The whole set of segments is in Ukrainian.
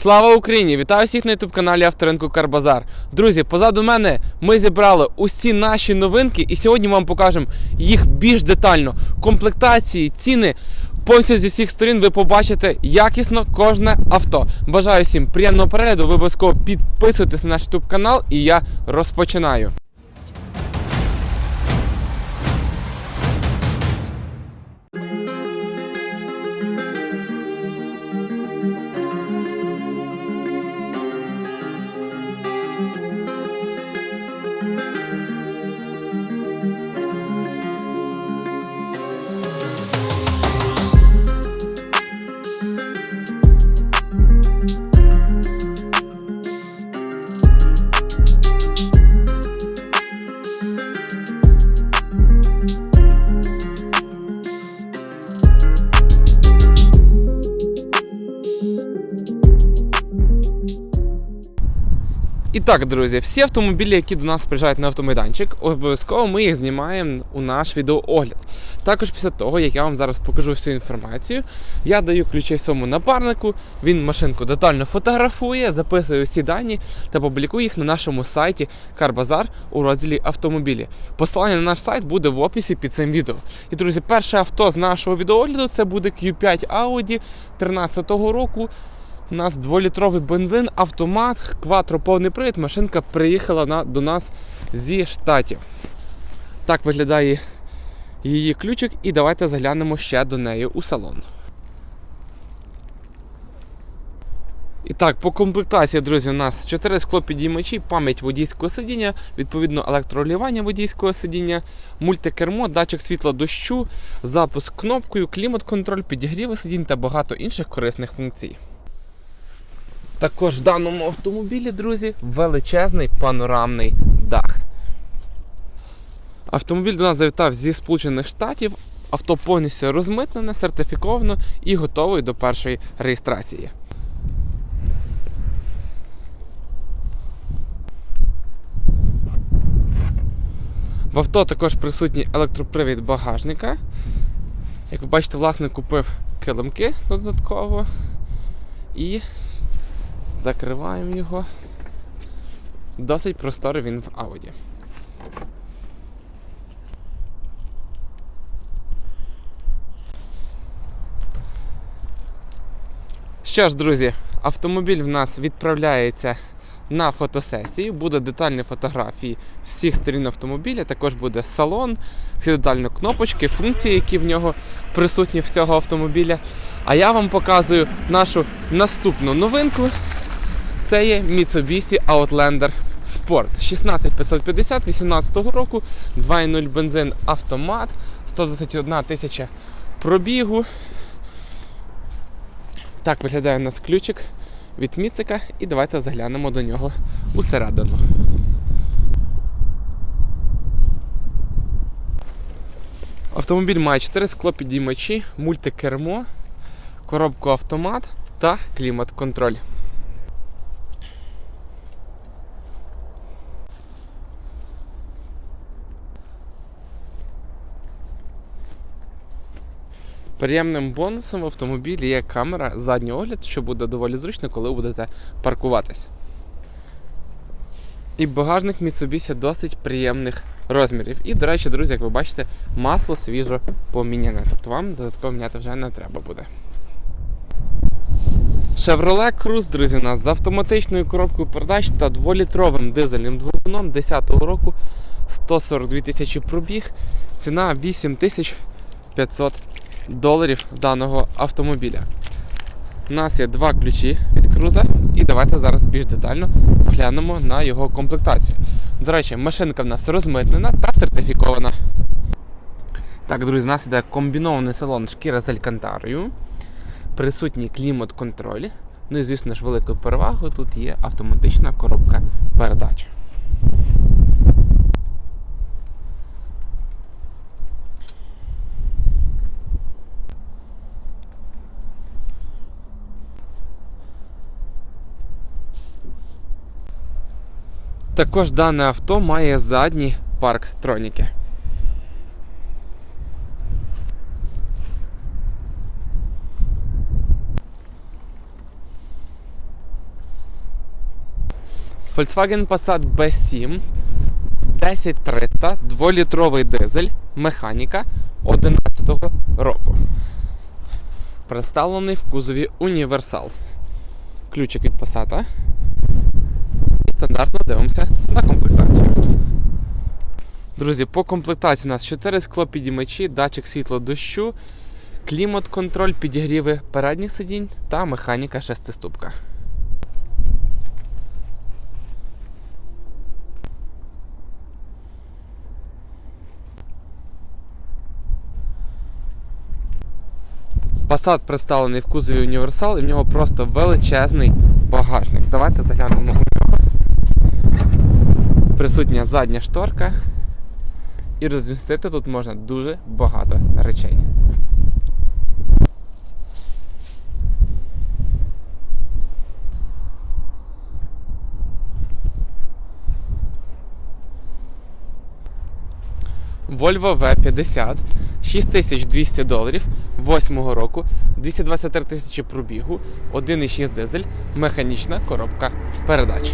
Слава Україні! Вітаю всіх на youtube каналі Авторинку Карбазар. Друзі, позаду мене ми зібрали усі наші новинки і сьогодні вам покажемо їх більш детально. Комплектації, ціни. Повністю зі всіх сторін ви побачите якісно кожне авто. Бажаю всім приємного перегляду. Ви обов'язково підписуйтесь на наш youtube канал і я розпочинаю. Так, друзі, всі автомобілі, які до нас приїжджають на автомайданчик, обов'язково ми їх знімаємо у наш відеоогляд. Також після того, як я вам зараз покажу всю інформацію, я даю ключі своєму напарнику, він машинку детально фотографує, записує всі дані та публікує їх на нашому сайті Карбазар у розділі автомобілі. Посилання на наш сайт буде в описі під цим відео. І, друзі, перше авто з нашого відеоогляду це буде Q5 Audi 13 року. У нас дволітровий бензин, автомат, кватро повний привід. Машинка приїхала на, до нас зі штатів. Так виглядає її ключик, і давайте заглянемо ще до неї у салон. І так, по комплектації, друзі, у нас 4 склопідіймачі, пам'ять водійського сидіння, відповідно електролівання водійського сидіння, мультикермо, датчик світла дощу, запуск кнопкою, клімат-контроль, підігріви сидінь та багато інших корисних функцій. Також в даному автомобілі, друзі, величезний панорамний дах. Автомобіль до нас завітав зі Сполучених Штатів. Авто повністю розмитнене, сертифіковано і готовий до першої реєстрації. В авто також присутній електропривід багажника. Як ви бачите, власник купив килимки додатково і Закриваємо його. Досить просторий він в Audi. Що ж, друзі, автомобіль в нас відправляється на фотосесію. Буде детальні фотографії всіх сторін автомобіля, також буде салон, всі детальні кнопочки, функції, які в нього присутні в цього автомобіля. А я вам показую нашу наступну новинку. Це є Mitsubishi Outlander Sport 16550 18 року, 2.0 бензин автомат, 121 тисяча пробігу. Так виглядає у нас ключик від Міцика і давайте заглянемо до нього усередину. Автомобіль має 4 склопідіймачі, мультикермо, коробку автомат та клімат-контроль. Приємним бонусом в автомобілі є камера заднього огляд, що буде доволі зручно, коли будете паркуватись. І багажник Mitsubishi досить приємних розмірів. І, до речі, друзі, як ви бачите, масло свіжо поміняне. Тобто вам додатково міняти вже не треба буде. Chevrolet Cruze, друзі, у нас з автоматичною коробкою передач та 2-літровим дизельним двигуном 10-го року 142 тисячі пробіг, ціна 8500 доларів даного автомобіля. У нас є два ключі від круза, і давайте зараз більш детально глянемо на його комплектацію. До речі, машинка в нас розмитнена та сертифікована. Так, друзі, у нас іде комбінований салон шкіра з алькантарою, присутній клімат-контроль. Ну і, звісно ж, великою перевагою тут є автоматична коробка передач. Також дане авто має задні парктроніки. Volkswagen Passat B7 10300, 2-літровий дизель, механіка 11-го року. Представлений в кузові універсал. Ключик від Passat. Стандартно дивимося на комплектацію. Друзі, по комплектації у нас 4 склопідіймачі, датчик світло дощу, клімат-контроль, підігріви передніх сидінь та механіка шестиступка. Passat представлений в кузові універсал і в нього просто величезний багажник. Давайте заглянемо. Присутня задня шторка. І розмістити тут можна дуже багато речей. Volvo V50 6200 доларів 8-го року, 223 тисячі пробігу, 1,6 дизель, механічна коробка передач.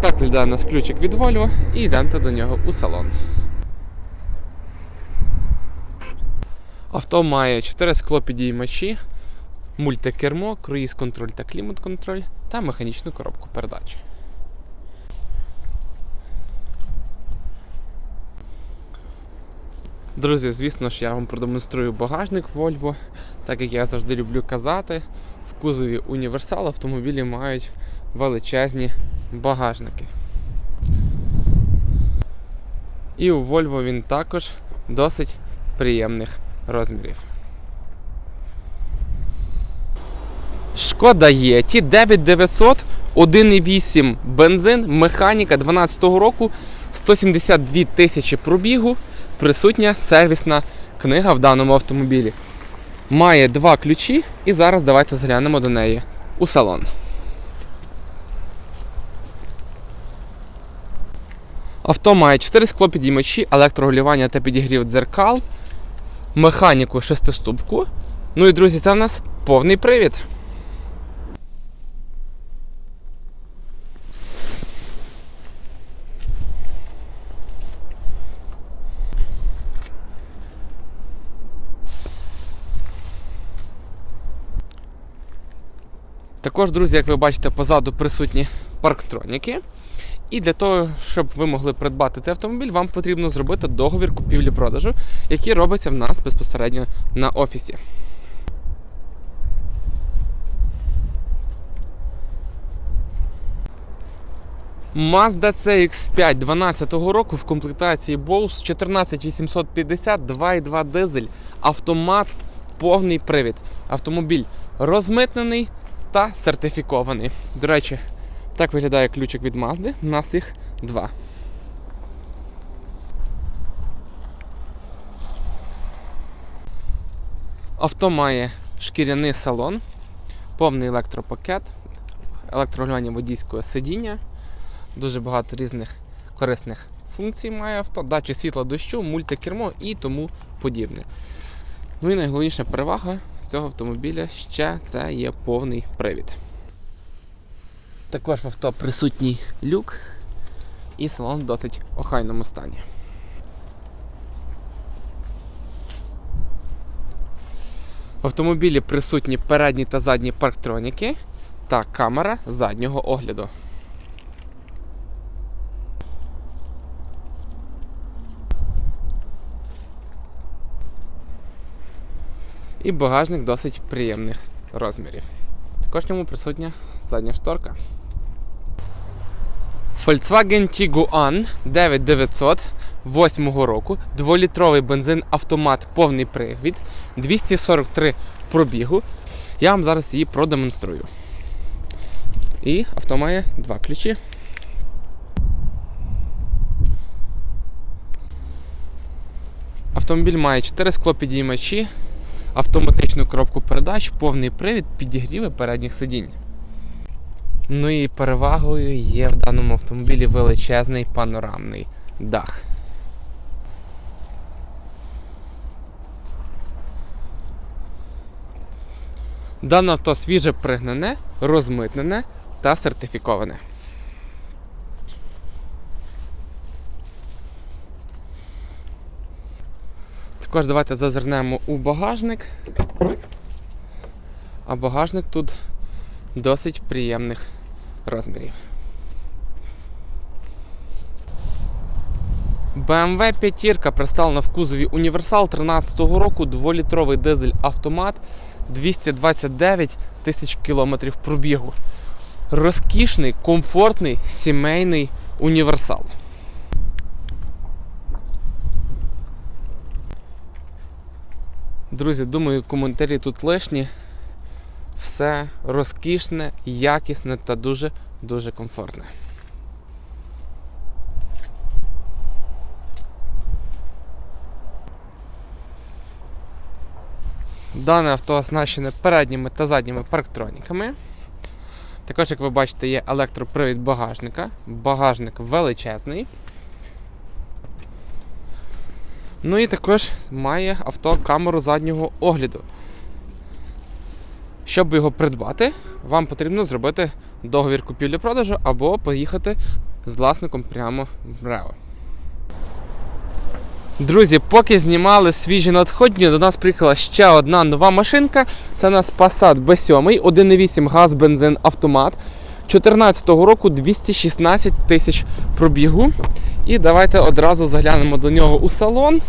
Так у нас ключик від Volvo і йдемо до нього у салон. Авто має 4 склопідіймачі, мультикермо, круїз-контроль та клімат-контроль та механічну коробку передач. Друзі, звісно ж, я вам продемонструю багажник Volvo, так як я завжди люблю казати, в кузові універсал автомобілі мають величезні багажники. І у Volvo він також досить приємних розмірів. Шкода Єті 9900, 1,8 бензин, механіка 12 року, 172 тисячі пробігу, присутня сервісна книга в даному автомобілі. Має два ключі, і зараз давайте заглянемо до неї у салон. Авто має 4 склопідіймачі, електрорегулювання та підігрів дзеркал, механіку шестиступку. Ну і друзі, це в нас повний привід. Також, друзі, як ви бачите, позаду присутні парктроніки. І для того, щоб ви могли придбати цей автомобіль, вам потрібно зробити договір купівлі-продажу, який робиться в нас безпосередньо на офісі. Mazda CX5 12 року в комплектації Bose 14850 2.2 дизель, автомат, повний привід. Автомобіль розмитнений та сертифікований. До речі, так виглядає ключик від Mazda. У нас їх два. Авто має шкіряний салон, повний електропакет, електрорегулювання водійського сидіння, дуже багато різних корисних функцій має авто, датчик світла дощу, мультикермо і тому подібне. Ну і найголовніша перевага цього автомобіля ще це є повний привід. Також в авто присутній люк і салон в досить охайному стані. В автомобілі присутні передні та задні парктроніки та камера заднього огляду. І багажник досить приємних розмірів. Також в ньому присутня задня шторка. Volkswagen Tiguan 9900 8 року, 2-літровий бензин автомат повний привід, 243 пробігу. Я вам зараз її продемонструю. І авто має два ключі. Автомобіль має 4 склопідіймачі, автоматичну коробку передач, повний привід, підігріви передніх сидінь. Ну і перевагою є в даному автомобілі величезний панорамний дах. Дане авто свіже пригнане, розмитнене та сертифіковане. Також давайте зазирнемо у багажник. А багажник тут досить приємних розмірів. BMW п'ятірка представлена в кузові Універсал 13-го року, 2-літровий дизель автомат, 229 тисяч кілометрів пробігу. Розкішний, комфортний, сімейний універсал. Друзі, думаю, коментарі тут лишні. Все розкішне, якісне та дуже дуже комфортне. Дане авто оснащене передніми та задніми парктроніками. Також, як ви бачите, є електропривід багажника. Багажник величезний. Ну і також має авто камеру заднього огляду. Щоб його придбати, вам потрібно зробити договір купівлі-продажу або поїхати з власником прямо в МРЕО. Друзі, поки знімали свіжі надходні, до нас приїхала ще одна нова машинка. Це у нас Passat B7, 1.8 газ, бензин, автомат. 2014 року 216 тисяч пробігу. І давайте одразу заглянемо до нього у салон.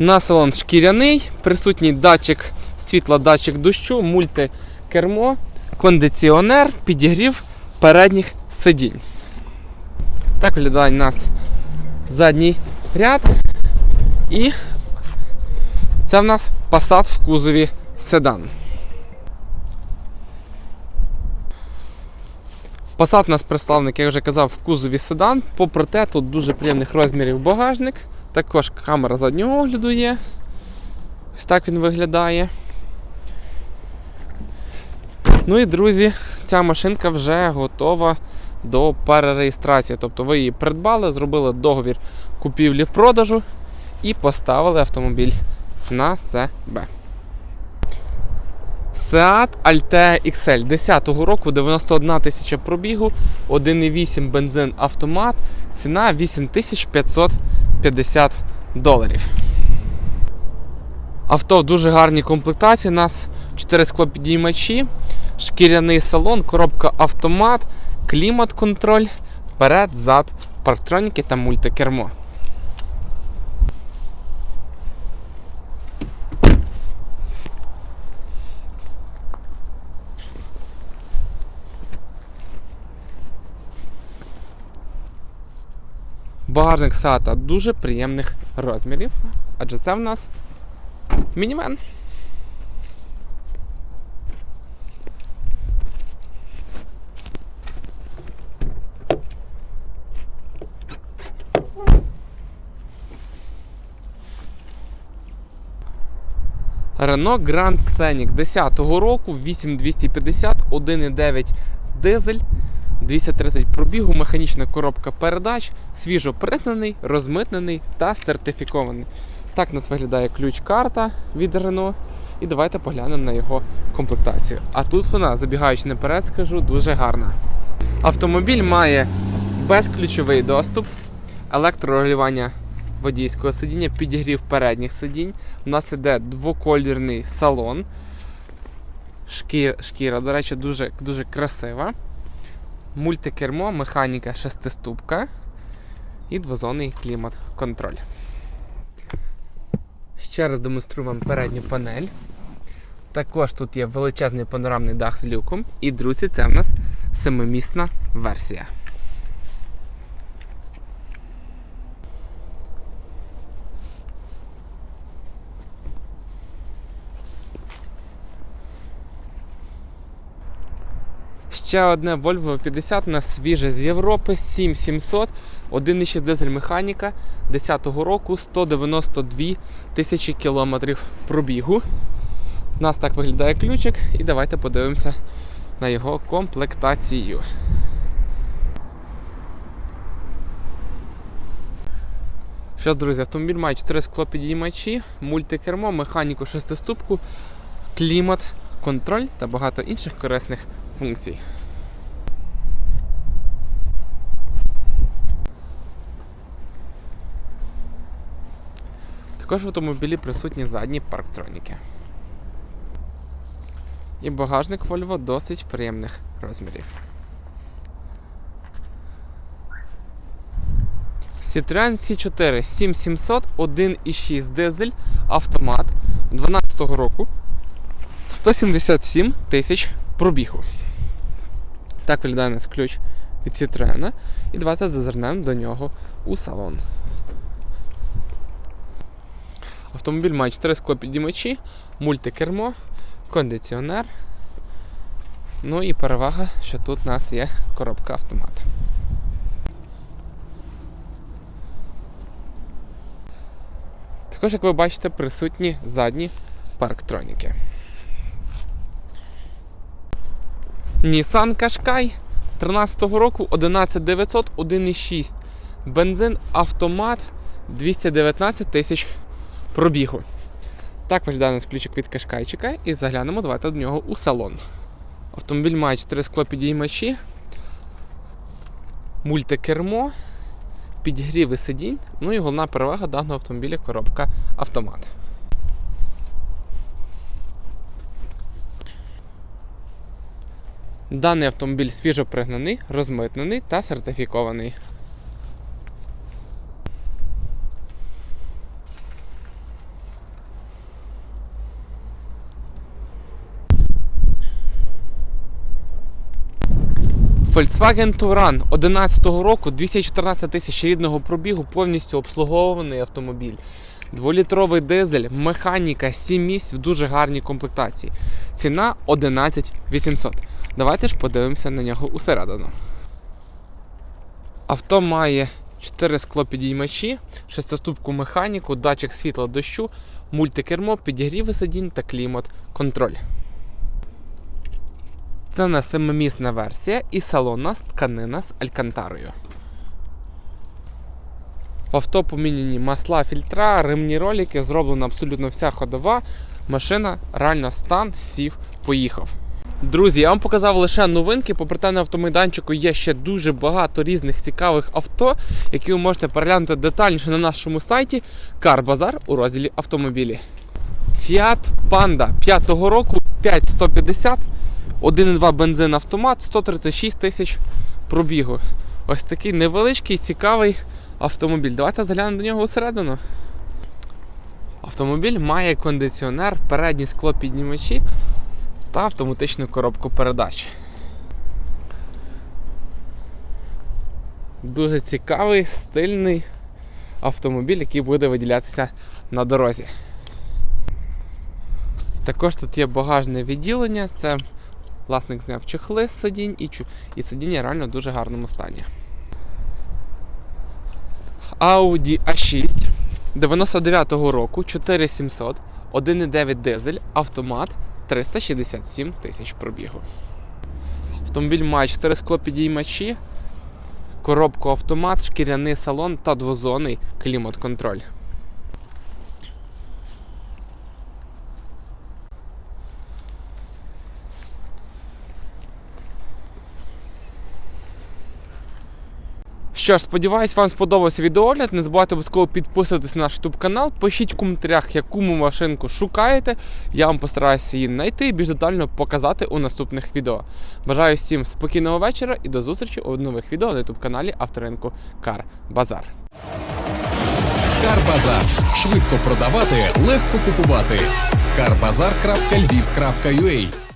На салон шкіряний, присутній датчик світла, датчик дощу, мультикермо, кондиціонер, підігрів передніх сидінь. Так виглядає у нас задній ряд. І це в нас Passat в кузові седан. Passat у нас представник, як я вже казав, в кузові седан. Попри те, тут дуже приємних розмірів багажник. Також камера заднього огляду є. Ось так він виглядає. Ну і друзі, ця машинка вже готова до перереєстрації. Тобто ви її придбали, зробили договір купівлі-продажу і поставили автомобіль на себе. Seat Altea XL 10-го року, 91 тисяча пробігу, 1,8 бензин автомат, ціна 8550 доларів. Авто в дуже гарній комплектації. У нас 4 склопідіймачі, шкіряний салон, коробка автомат, клімат-контроль, перед, зад, парктроніки та мультикермо. Багажник Сата дуже приємних розмірів, адже це в нас мінімен. Renault Grand Scenic 10-го року, 8250, 1,9 дизель, 230 пробігу, механічна коробка передач, свіжо пригнаний, розмитнений та сертифікований. Так нас виглядає ключ-карта від Renault. І давайте поглянемо на його комплектацію. А тут вона, забігаючи наперед, скажу, дуже гарна. Автомобіль має безключовий доступ, електрорегулювання водійського сидіння, підігрів передніх сидінь. У нас іде двоколірний салон. Шкіра, шкіра до речі, дуже, дуже красива. Мультикермо, механіка шестиступка і двозонний клімат-контроль. Ще раз демонструю вам передню панель. Також тут є величезний панорамний дах з люком. І, друзі, це в нас семимісна версія. Ще одне Volvo 50 на свіже з Європи 7700, 1,6 дизель механіка 10-го року 192 тисячі кілометрів пробігу. У нас так виглядає ключик, і давайте подивимося на його комплектацію. Що ж, друзі, автомобіль має 4 склопідіймачі, мультикермо, механіку шестиступку, клімат, контроль та багато інших корисних функцій. Також в автомобілі присутні задні парктроніки. І багажник Volvo досить приємних розмірів. Citroen C4 7700 1.6 дизель автомат 12 року 177 тисяч пробігу. Так виглядає нас ключ від Citroen. І давайте зазирнемо до нього у салон. Автомобіль має 4 склопідіймачі, мультикермо, кондиціонер. Ну і перевага, що тут у нас є коробка автомат. Також, як ви бачите, присутні задні парктроніки. Nissan Qashqai 13-го року 11900 1.6 бензин автомат 219 тисяч пробігу. Так виглядає нас ключик від Кашкайчика і заглянемо давайте до нього у салон. Автомобіль має 4 склопідіймачі, мультикермо, підігріви сидінь. Ну і головна перевага даного автомобіля коробка автомат. Даний автомобіль свіжо пригнаний, розмитнений та сертифікований. Volkswagen Touran 11 року 214 тисяч рідного пробігу, повністю обслуговуваний автомобіль. Дволітровий дизель, механіка, 7 місць в дуже гарній комплектації. Ціна 11 800. Давайте ж подивимося на нього усередину. Авто має 4 склопідіймачі, шестиступку механіку, датчик світла дощу, мультикермо, підігріви сидінь та клімат контроль. Це не семимісна версія і салон у тканина з алькантарою. В авто поміняні масла, фільтра, ремні ролики, зроблена абсолютно вся ходова. Машина реально стан, сів, поїхав. Друзі, я вам показав лише новинки. Попри те, на автомайданчику є ще дуже багато різних цікавих авто, які ви можете переглянути детальніше на нашому сайті Bazaar у розділі автомобілі. Fiat Panda 5-го року 5150, 1,2 бензин автомат, 136 тисяч пробігу. Ось такий невеличкий, цікавий автомобіль. Давайте заглянемо до нього усередину. Автомобіль має кондиціонер, передні склопіднімачі та автоматичну коробку передач. Дуже цікавий, стильний автомобіль, який буде виділятися на дорозі. Також тут є багажне відділення, це власник зняв чехли з сидінь і, і сидіння реально в дуже гарному стані. Audi A6 99-го року 4700, 1,9 дизель, автомат 367 тисяч пробігу. Автомобіль має 4 склопідіймачі, коробку автомат, шкіряний салон та двозонний клімат-контроль. Що ж, сподіваюсь, вам сподобався відеогляд. Не забувайте обов'язково підписуватись на наш YouTube канал. Пишіть в коментарях, яку ви машинку шукаєте. Я вам постараюся її знайти і більш детально показати у наступних відео. Бажаю всім спокійного вечора і до зустрічі у нових відео на YouTube каналі авторинку Кар Базар. Карбазар. Швидко продавати, легко купувати. Карбазар.львів.ua